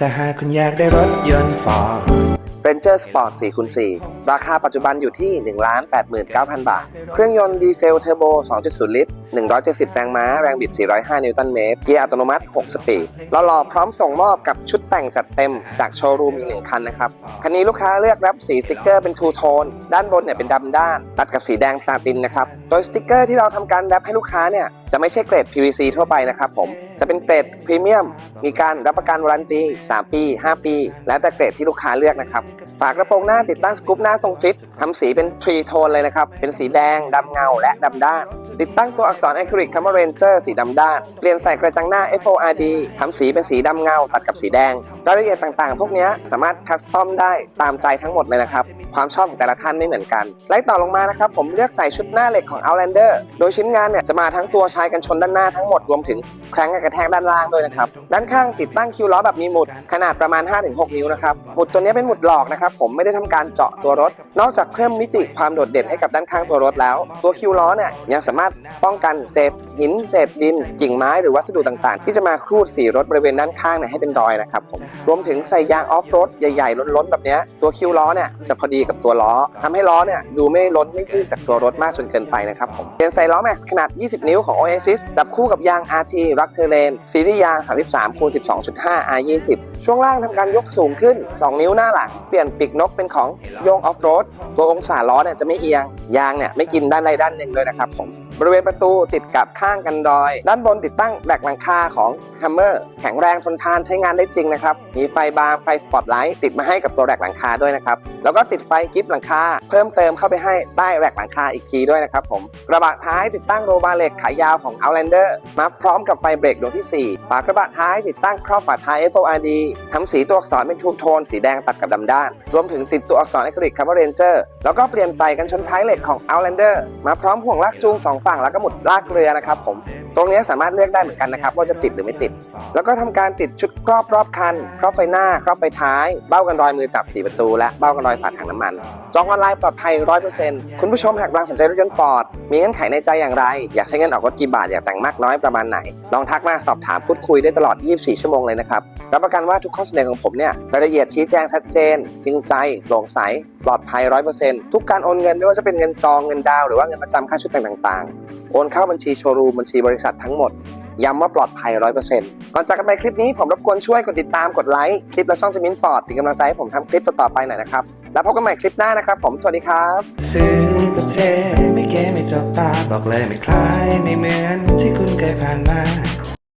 จะหากคุณอยากได้รถยนต์ฟอร์ด Ranger Sport 4คูณ4ราคาปัจจุบันอยู่ที่ 1,89,000 บาท เครื่องยนต์ดีเซลเทอร์โบ 2.0 ลิตร 170 แรงม้า แรงบิด 405 นิวตันเมตร เกียร์อัตโนมัติ 6 สปีดรอรอพร้อมส่งมอบกับชุดแต่งจัดเต็มจากโชว์รูมอีกหนึ่งคันนะครับ คันนี้ลูกค้าเลือกรับสีสติกเกอร์เป็นทูโทน ด้านบนเนี่ยเป็นดำด้าน ตัดกับสีแดงซาตินนะครับ โดยสติกเกอร์ที่เราทำการแรปให้ลูกค้าเนี่ยจะไม่ใช่เกรด PVC ทั่วไปนะครับผม จะเป็นเกรดพรีเมียม มีการรับประกันวารันตี 3 ปี 5 ปี แล้วแต่เกรดที่ลูกค้าเลือกนะครับฝากระโปรงหน้าติดตั้งสกู๊ปหน้าทรงฟิตทำสีเป็นทรีโทนเลยนะครับ เป็นสีแดงดำเงาและดำด้าน ติดตั้งตัวอักษรอะคริลิกคำว่า Ranger สีดำด้าน เปลี่ยนใส่กระจังหน้า FORD ทำสีเป็นสีดำเงาตัดกับสีแดง รายละเอียดต่างๆ พวกนี้สามารถคัสตอมได้ตามใจทั้งหมดเลยนะครับ ความชอบของแต่ละท่านไม่เหมือนกัน ไล่ต่อลงมานะครับ ผมเลือกใส่ชุดหน้าเหล็กของ Outlander โดยชิ้นงานเนี่ยจะมาทั้งตัวชายกันชนด้านหน้าทั้งหมดรวมถึงแคร้งกระแทกด้านล่างด้วยนะครับ ด้านข้างติดตั้งคิวล้อแบบมีหมุดขนาดประมาณ 5-6 นิ้วนะครับ หมุดตัวนี้เป็นหมุดหลอกนะครับ ผมไม่ได้ทำการเจาะตัวรถ นอกจากเพิ่มมิติความโดดเด่นให้กับด้านข้างตัวรถแล้ว ตัวคิวล้อเนี่ยยังสามารถป้องกันเศษหินเศษดิน กิ่งไม้หรือวัสดุต่างๆ ที่จะมาครูดสีรถบริเวณด้านข้างเนี่ยให้เป็นรอยนะครับผมรวมถึงใส่ยางออฟโรดใหญ่ๆล้นๆแบบเนี้ยตัวคิวล้อเนี่ยจะพอดีกับตัวล้อทำให้ล้อเนี่ยดูไม่ล้นไม่ยืดจากตัวรถมากจนเกินไปนะครับผมเปลี่ยนใส่ล้อแม็กซ์ขนาด 20 นิ้วของ Oasis จับคู่กับยาง RT Rock Terrain ซีรีส์ยาง 33คูณ12.5 R20 ช่วงล่างทำการยกสูงขึ้น 2 นิ้วหน้าหลัง เปลี่ยนปีกนกเป็นของโยงออฟโรด ตัวองศาล้อเนี่ยจะไม่เอียง ยางเนี่ยไม่กินด้านใดด้านหนึ่งเลยนะครับผมบริเวณประตูติดกับข้างกันรอย ด้านบนติดตั้งแบกหลังคาของ Hammer แข็งแรงทนทานใช้งานได้จริงนะครับ มีไฟบาร์ไฟสปอตไลท์ติดมาให้กับตัวแรกหลังคาด้วยนะครับ แล้วก็ติดไฟกิฟต์หลังคา เพิ่มเติมเข้าไปให้ใต้แรกหลังคาอีกทีด้วยนะครับผมกระบะท้ายติดตั้งโรบาร์เหล็กขายาวของ Outlander มาพร้อมกับไฟเบรกดวงที่ 4 ฝากระบะท้ายติดตั้งครอบฝาท้าย FORD ทำสีตัวอักษรเป็นทูโทนสีแดงตัดกับดำด้าน รวมถึงติดตัวอักษรอคริลิกคำว่า Ranger แล้วก็เปลี่ยนใส่กันชนท้ายเหล็กของ Outlander มาพร้อมห่วงลากจูงสองฝั่งแล้วก็หมุดลากเรือนะครับผม ตรงนี้สามารถเลือกได้เหมือนกันนะครับว่าจะติดหรือไม่ติด แล้วก็ทำการติดชุดครอบรอบคัน ครอบไฟหน้า ครอบไฟท้าย เบ้ากันรอยมือจับสีประตู และเบ้ากันรอยฝาถังน้ำมัน จองออนไลน์ปลอดภัย100%คุณผู้ชมหากกำลังสนใจรถยนต์ฟอร์ดมีเงื่อนไขในใจอย่างไร อยากใช้เงินออกรถกี่บาทอยากแต่งมากน้อยประมาณไหน ลองทักมาสอบถามพูดคุยได้ตลอด 24 ชั่วโมงเลยนะครับรับประกันว่าทุกข้อเสนอของผมเนี่ยรายละเอียดชี้แจงชัดเจน จริงใจโปร่งใสปลอดภัย100%ทุกการโอนเงินไม่ว่าจะเป็นเงินจองเงินดาวหรือว่าเงินประจำค่าชุดแต่งต่างๆ โอนเข้าบัญชีโชว์รูมบัญชีบริษัททั้งหมดย้ำว่าปลอดภัย100%ก่อนจากกันไปคลิปนี้ผมรบกวนช่วยกดติดตามกดไลค์คลิปและช่องจมินฟอร์ดเป็นกำลังใจให้ผมทำคลิปต่อๆไปหน่อยนะครับแล้วพบกันใหม่คลิปหน้านะครับ ผมสวัสดีครับซื้อกับเทไม่เก๋ไม่จบตาบอกเลยไม่คล้ายไม่เหมือนที่คุณเคยผ่านมา